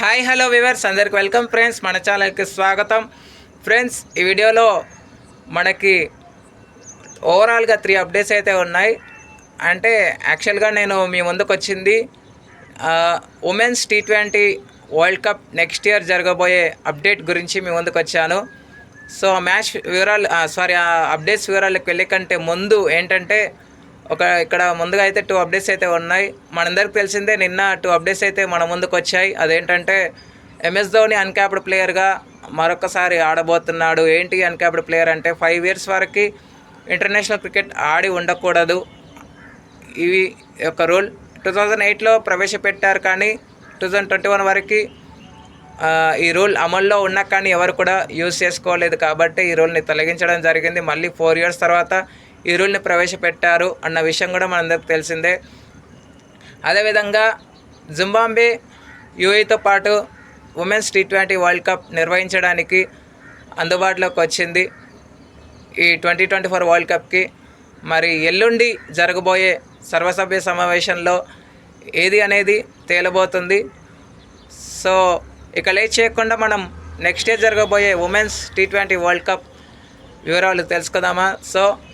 Hi hello viewers అందరికి welcome friends మన ఛానల్కి స్వాగతం. ఫ్రెండ్స్ ఈ వీడియోలో మనకి ఓవరాల్గా త్రీ అప్డేట్స్ అయితే ఉన్నాయి. అంటే యాక్చువల్గా నేను మీ ముందుకు వచ్చింది women's T twenty world cup next year జరగబోయే అప్డేట్ గురించి మీ ముందుకు వచ్చాను. సో ఆ మ్యాచ్ వివరాలు సారీ ఆ అప్డేట్స్ వివరాలకు వెళ్ళే కంటే ముందు ఏంటంటే ఒక ఇక్కడ ముందుగా అయితే టూ అప్డేట్స్ అయితే ఉన్నాయి. మనందరికి తెలిసిందే నిన్న టూ అప్డేట్స్ అయితే మన ముందుకు వచ్చాయి. అదేంటంటే ఎంఎస్ ధోని అన్క్యాప్డ్ ప్లేయర్గా మరొకసారి ఆడబోతున్నాడు. ఏంటి అన్క్యాప్డ్ ప్లేయర్ అంటే ఫైవ్ ఇయర్స్ వరకు ఇంటర్నేషనల్ క్రికెట్ ఆడి ఉండకూడదు. ఇవి యొక్క రూల్ టూ థౌజండ్ ఎయిట్లో ప్రవేశపెట్టారు కానీ టూ థౌజండ్ ట్వంటీ వన్ వరకు ఈ రూల్ అమల్లో ఉన్నా కానీ ఎవరు కూడా యూజ్ చేసుకోలేదు. కాబట్టి ఈ రూల్ని తొలగించడం జరిగింది. మళ్ళీ ఫోర్ ఇయర్స్ తర్వాత ఈ రూల్ని ప్రవేశపెట్టారు అన్న విషయం కూడా మనందరికి తెలిసిందే. అదేవిధంగా జింబాంబే యూఏతో పాటు women's T twenty world cup నిర్వహించడానికి అందుబాటులోకి వచ్చింది. ఈ ట్వంటీ ట్వంటీ ఫోర్ వరల్డ్ కప్కి మరి ఎల్లుండి జరగబోయే సర్వసభ్య సమావేశంలో ఏది అనేది తేలబోతుంది. సో ఇక లేట్ చేయకుండా మనం నెక్స్ట్ ఇయర్ జరగబోయే women's T twenty world cup వివరాలు తెలుసుకుందామా? So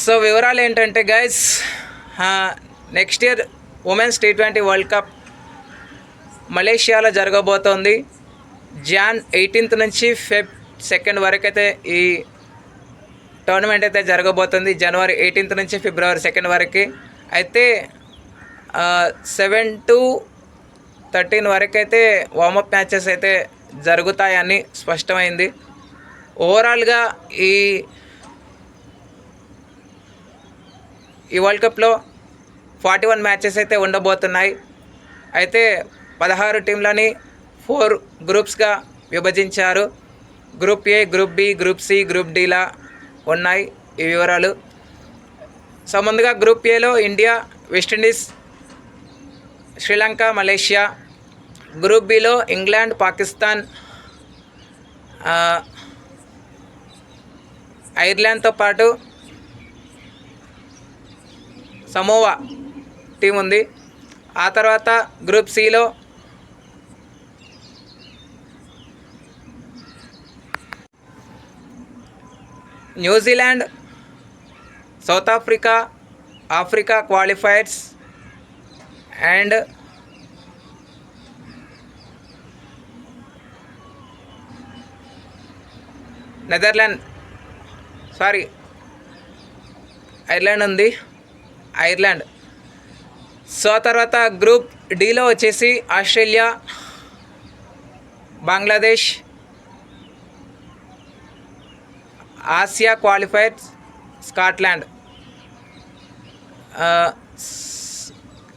సో వివరాలు ఏంటంటే guys next year women's T twenty world cup మలేషియాలో జరగబోతోంది. జాన్ ఎయిటీన్త్ నుంచి ఫెబ్ సెకండ్ వరకు అయితే ఈ టోర్నమెంట్ అయితే జరగబోతుంది. జనవరి ఎయిటీన్త్ నుంచి ఫిబ్రవరి సెకండ్ వరకు. అయితే సెవెన్ టు థర్టీన్ వరకు అయితే వార్మప్ మ్యాచెస్ అయితే జరుగుతాయని స్పష్టమైంది. ఓవరాల్గా ఈ ఈ వరల్డ్ కప్లో ఫార్టీ వన్ మ్యాచెస్ అయితే ఉండబోతున్నాయి. అయితే పదహారు టీంలని ఫోర్ గ్రూప్స్గా విభజించారు. Group A group B group C group డిలా ఉన్నాయి ఈ వివరాలు. సో ముందుగా గ్రూప్ ఏలో India West Indies Sri Lanka Malaysia group below England Pakistan ఐర్లాండ్తో పాటు సమోవా టీం ఉంది. ఆ తర్వాత గ్రూప్ సిలో New Zealand South Africa Africa qualifiers and Netherland sorry Ireland ఉంది. ఐర్లాండ్. సో తర్వాత గ్రూప్ డీలో వచ్చేసి Australia Bangladesh Asia qualifiers Scotland.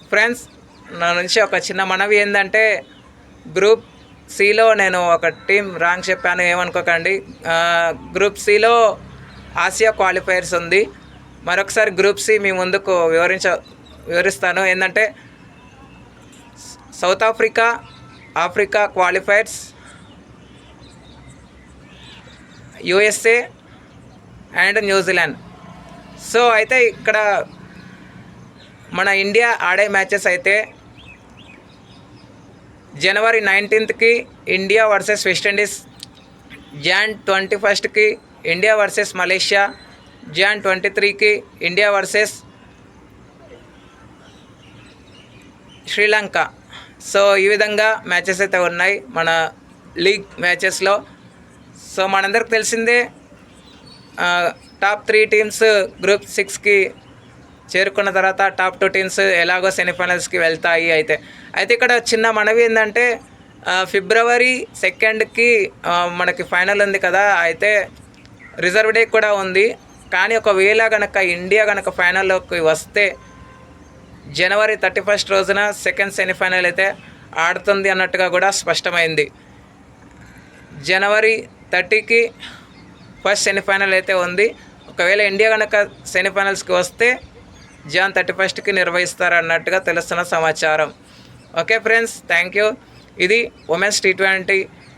Friends నా నుంచి ఒక చిన్న మనవి ఏంటంటే గ్రూప్ సిలో నేను ఒక టీం రాంగ్ చెప్పాను ఏమనుకోకండి. గ్రూప్ సిలో ఆసియా క్వాలిఫైర్స్ ఉంది. మరొకసారి గ్రూప్ సి మీ ముందుకు వివరించ వివరిస్తాను. ఏంటంటే South Africa Africa qualifiers USA and New Zealand. So అయితే ఇక్కడ మన ఇండియా ఆడే మ్యాచెస్ అయితే జనవరి నైన్టీన్త్కి India versus West Indies Jan twenty ఫస్ట్కి India versus Malaysia Jan twenty త్రీకి ఇండియా వర్సెస్ శ్రీలంక. సో ఈ విధంగా మ్యాచెస్ అయితే ఉన్నాయి మన లీగ్ మ్యాచెస్లో. సో మనందరికి తెలిసిందే టాప్ త్రీ టీమ్స్ గ్రూప్ సిక్స్కి చేరుకున్న తర్వాత టాప్ టూ టీమ్స్ ఎలాగో సెమీఫైనల్స్కి వెళ్తాయి అయితే. అయితే ఇక్కడ చిన్న మనవి ఏంటంటే ఫిబ్రవరి సెకండ్కి మనకి ఫైనల్ ఉంది కదా అయితే రిజర్వ్ డే కూడా ఉంది. కానీ ఒకవేళ కనుక ఇండియా కనుక ఫైనల్లోకి వస్తే జనవరి థర్టీ ఫస్ట్ రోజున సెకండ్ సెమీఫైనల్ అయితే ఆడుతుంది అన్నట్టుగా కూడా స్పష్టమైంది. జనవరి థర్టీకి ఫస్ట్ సెమీఫైనల్ అయితే ఉంది. ఒకవేళ ఇండియా కనుక సెమీఫైనల్స్కి వస్తే జాన్ థర్టీ ఫస్ట్కి నిర్వహిస్తారు అన్నట్టుగా తెలుస్తున్న సమాచారం. Okay friends thank you. ఇది ఉమెన్స్ టీ ట్వంటీ